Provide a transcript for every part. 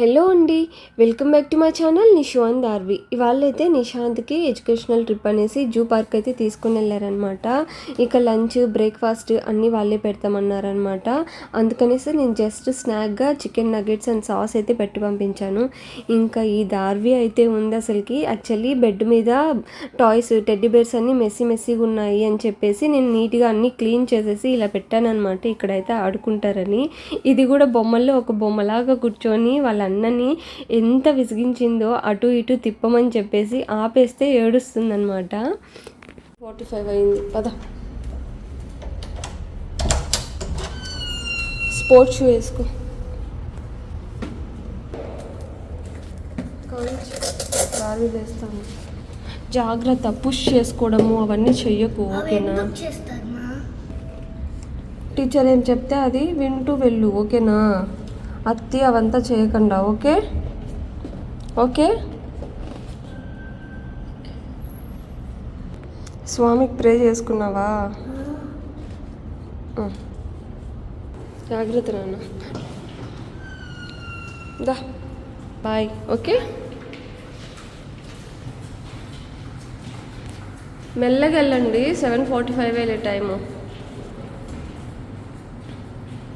Hello అండి welcome back to my channel Nishant Darvi ఇవాళైతే నిశాంత్కి educational trip అనేసి zoo park అయితే తీసుకుని వెళ్ళారనమాట ఇక లంచ్ బ్రేక్ఫాస్ట్ అన్నీ వాళ్ళే పెడతామన్నారనమాట అందుకనేసి నేను జస్ట్ స్నాక్గా చికెన్ నగెట్స్ అండ్ సాస్ అయితే పెట్టి పంపించాను. ఇంకా ఈ దార్వి అయితే ఉంది అసలుకి. యాక్చువల్లీ బెడ్ మీద టాయ్స్ టెడ్డీ బేర్స్ అన్నీ మెస్సీ మెస్సీగా ఉన్నాయి అని చెప్పేసి నేను నీట్గా అన్నీ క్లీన్ చేసేసి ఇలా పెట్టాను అనమాట ఇక్కడైతే ఆడుకుంటారని. ఇది కూడా బొమ్మల్లో ఒక బొమ్మలాగా కూర్చొని వాళ్ళ అన్నని ఎంత విసిగించిందో అటు ఇటు తిప్పమని చెప్పేసి ఆపేస్తే ఏడుస్తుందనమాట ఫార్టీ ఫైవ్ అయింది. పద. స్పోర్ట్స్ షూ వేసుకో. వేస్తాను. జాగ్రత్త పుష్ చేసుకోవడము అవన్నీ చెయ్యకు ఓకేనా? టీచర్ ఏం చెప్తే అది వింటూ వెళ్ళు ఓకేనా? అత్తి అవంతా చేయకుండా ఓకే? ఓకే? స్వామికి ప్రే చేసుకున్నావా? జాగ్రత్త నాన్న. దా. బాయ్. ఓకే? మెల్లగా వెళ్ళండి. సెవెన్ ఫార్టీ ఫైవ్ వెళ్ళే టైము.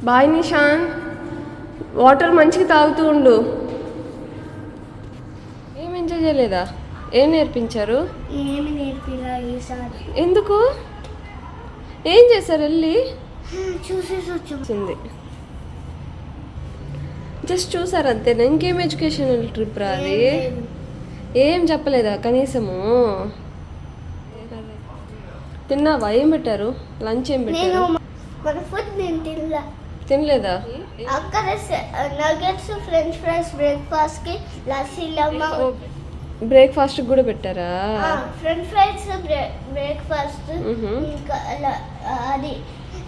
బాయ్ నిషాన్. వాటర్ మంచిగా తాగుతూ ఉండు. ఏం ఎంజాయ్ చేయలేదా? ఏం నేర్పించారు? ఏమి నేర్పిలా ఈసారి. ఎందుకు? ఏం చేశారు వెళ్ళి చూసేసి వచ్చింది. జస్ట్ చూసారు అంతేనా ఇంకేం ఎడ్యుకేషనల్ ట్రిప్ రా అది? ఏం చెప్పలేదా కనీసము? తిన్నావా? ఏం పెట్టారు? లంచ్ ఏం నేను పెట్టారు? తినలేదా అక్కడ నగెట్స్ ఫ్రెంచ్ ఫ్రైస్ బ్రేక్ఫాస్ట్కి లస్సీ లమ్మ బ్రేక్ఫాస్ట్ కూడా పెట్టారా ఫ్రెంచ్ ఫ్రైస్ బ్రేక్ఫాస్ట్. ఇంకా అది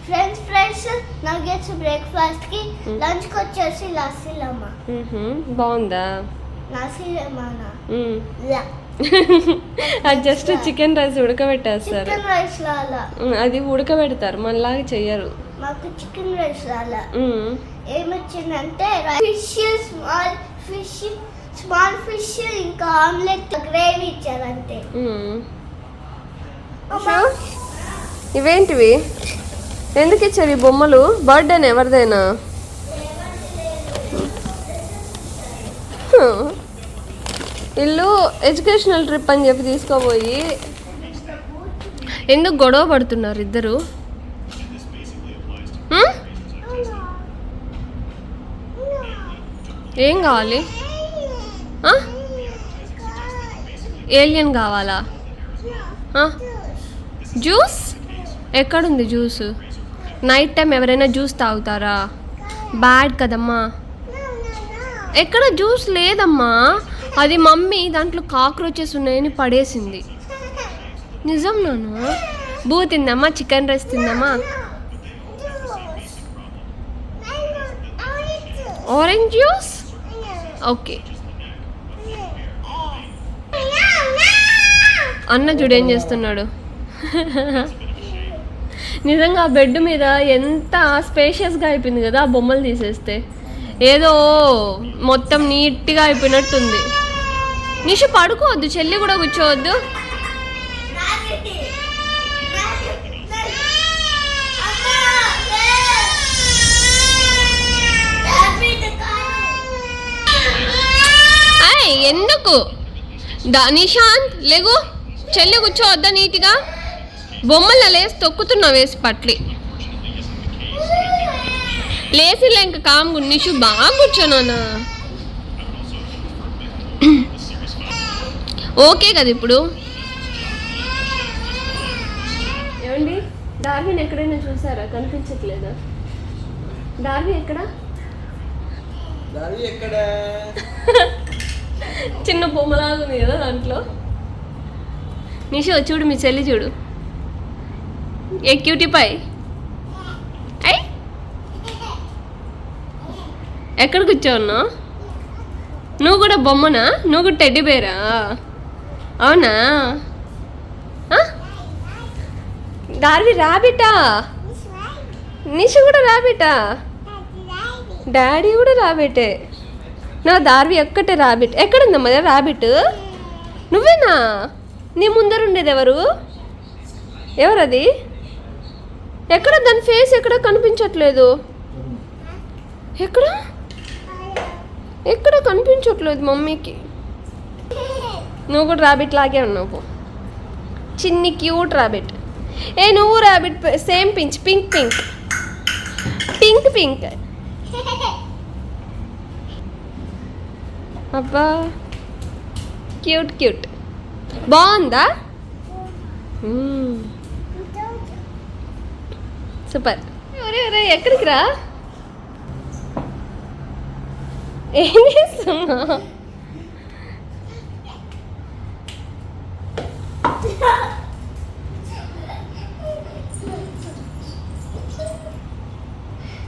ఫ్రెంచ్ ఫ్రైస్ నగెట్స్ బ్రేక్ఫాస్ట్కి లంచ్కి వచ్చేసి లస్సీ లమ్మ. బాగుందా లస్సీ లమ్మానా మ్మ్. అది జస్ట్ చికెన్ రైస్ ఉడకబెట్టేస్తారు. అది ఉడకబెడతారు మనలాగా చెయ్యరు. మాకు చికెన్ రైస్ మ్మ్. ఏమొచ్చిందంటే fish small fish small fish ఇంకా ఆమ్లెట్ గ్రేవీ ఇచ్చారంతే. మ్మ్. ఇవేంటివి? ఎందుకు ఇచ్చారు ఈ బొమ్మలు? బర్త్డేనా ఎవరిదైనా. వీళ్ళు ఎడ్యుకేషనల్ ట్రిప్ అని చెప్పి తీసుకోబోయి ఎందుకు గొడవ పడుతున్నారు ఇద్దరు? ఏం కావాలి? ఏలియన్ కావాలా? జ్యూస్? ఎక్కడుంది జ్యూస్? నైట్ టైం ఎవరైనా జ్యూస్ తాగుతారా? బ్యాడ్ కదమ్మా. ఎక్కడ జ్యూస్ లేదమ్మా. అది మమ్మీ దాంట్లో కాక్రోచెస్ ఉన్నాయని పడేసింది. నిజం నాన్న? బూ తిందామా చికెన్ రైస్ తిందామా ఆరెంజ్ జ్యూస్ ఓకే అన్న చూడు ఏం చేస్తున్నాడు? నిజంగా ఆ బెడ్ మీద ఎంత స్పేషియస్గా అయిపోయింది కదా ఆ బొమ్మలు తీసేస్తే. ఏదో మొత్తం నీట్గా అయిపోయినట్టుంది. నిషు పడుకోవద్దు చెల్లి కూడా కూర్చోవద్దు. ఎందుకు? నిశాంత్ లేగు. చెల్లి కూర్చోవద్దా నీట్గా బొమ్మల లేసి తొక్కుతున్నావు వేసి పట్లి. లేసిలే ఇంక కామ్ నిషు బాగా కూర్చోనా ఓకే కదా ఇప్పుడు? ఏమండి? డార్విన్ ఎక్కడైనా చూసారా? కనిపించట్లేదా? డార్విన్ ఎక్కడ? ఎక్కడ? చిన్న బొమ్మలాగా ఉంది కదా దాంట్లో. నిషో చూడు మీ చెల్లి చూడు. Hey cutie pie? ఐ? ఎక్కడ కూర్చోన్నావు నువ్వు కూడా బొమ్మనా? నువ్వు కూడా టెడ్డి బేరా? అవునా? ఆ? డార్వి రాబిటా నిషు కూడా రాబిటా డాడీ కూడా రాబిటే నా దార్వి ఒక్కటే ఎక్కడ ఎక్కడుందమ్మా రాబిట్ నువ్వేనా? నీ ముందర ఉండేది ఎవరు? ఎవరది? ఎక్కడ? దాని ఫేస్ ఎక్కడ కనిపించట్లేదు. ఎక్కడ? ఎక్కడ కనిపించట్లేదు మమ్మీకి. నువ్వు కూడా ర్యాబిట్ లాగే ఉన్నావు చిన్ని క్యూట్ ర్యాబిట్ ఏ నువ్వు rabbit same pinch pink pink pink pink అబ్బా. క్యూట్ క్యూట్ బాగుందా? Hmm. సూపర్ ఒరే ఒరే ఎక్కడికి రా? ఏం చేస్తున్నా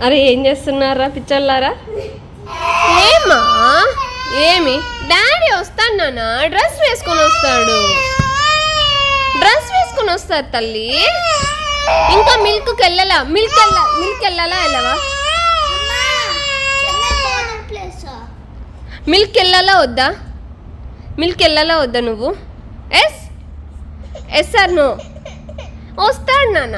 అరే ఏం చేస్తున్నారా పిచ్చోళ్ళారా? ఏమా? ఏమి? డాడీ వస్తాను నాన్న డ్రెస్ వేసుకొని వస్తాడు. డ్రెస్ వేసుకొని వస్తారు తల్లి. ఇంకా మిల్క్కి వెళ్ళాలా? మిల్క్ వెళ్ళా మిల్క్ వెళ్ళాలా వెళ్ళవా? మిల్క్ వెళ్ళాలా వద్దా? మిల్క్ వెళ్ళాలా వద్దా నువ్వు? ఎస్? ఎస్ సార్ నువ్వు వస్తాడు నాన్న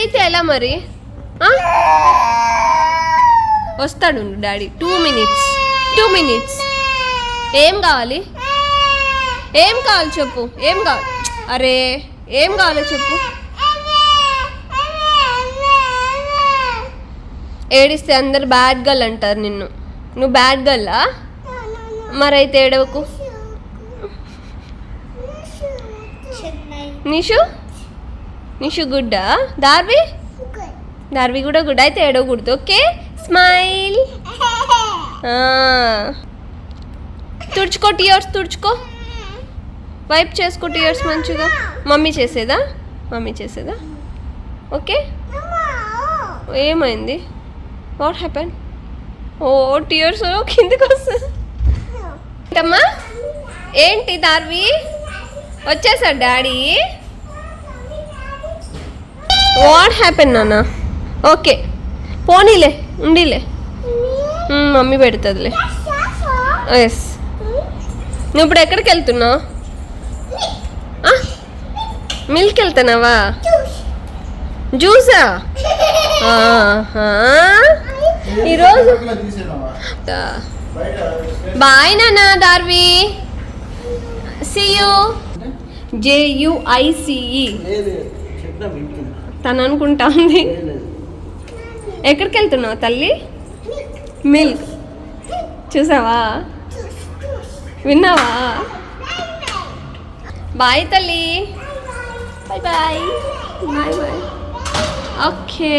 అయితే ఎలా మరి? వస్తాడు daddy. Two minutes. Two minutes. ఏం కావాలి? ఏం కావాలి చెప్పు. ఏం కావాలి అరే ఏం కావాలో చెప్పు? ఏడిస్తే అందరు బ్యాడ్ గర్ల్ అంటారు నిన్ను. నువ్వు బ్యాడ్ గర్లా మరైతే ఏడవకు. నిషు? నిషు గుడ్డా? దార్వి? దార్వి కూడా గుడ్. అయితే ఏడవకూడదు ఓకే? స్మైల్. తుడుచుకో టీయర్స్ తుడుచుకో. వైప్ చేసుకో టీయర్స్ మంచిగా. మమ్మీ చేసేదా? మమ్మీ చేసేదా? ఓకే? ఏమైంది? What happen? ఓ టీయర్స్ కిందికి వస్తుంది. ఏంటమ్మా? ఏంటి దార్వి? వచ్చేసాడు డాడీ. వాట్ హ్యాపెన్ నాన్న? ఓకే పోనీలే ఉండిలే. మమ్మీ పెడుతుందిలే. ఎస్ నువ్వు ఇప్పుడు ఎక్కడికి వెళ్తున్నావు? మిల్క్ వెళ్తున్నావా జ్యూసా? ఆహా. ఈరోజు? బాయ్ నాన్న దార్వి సియు జేయుఐసిఈ తను అనుకుంటా ఉంది ఎక్కడికి వెళ్తున్నావు తల్లి? మిల్క్. చూసావా? విన్నావా? బాయ్ తల్లి. Bye bye bye bye. Okay.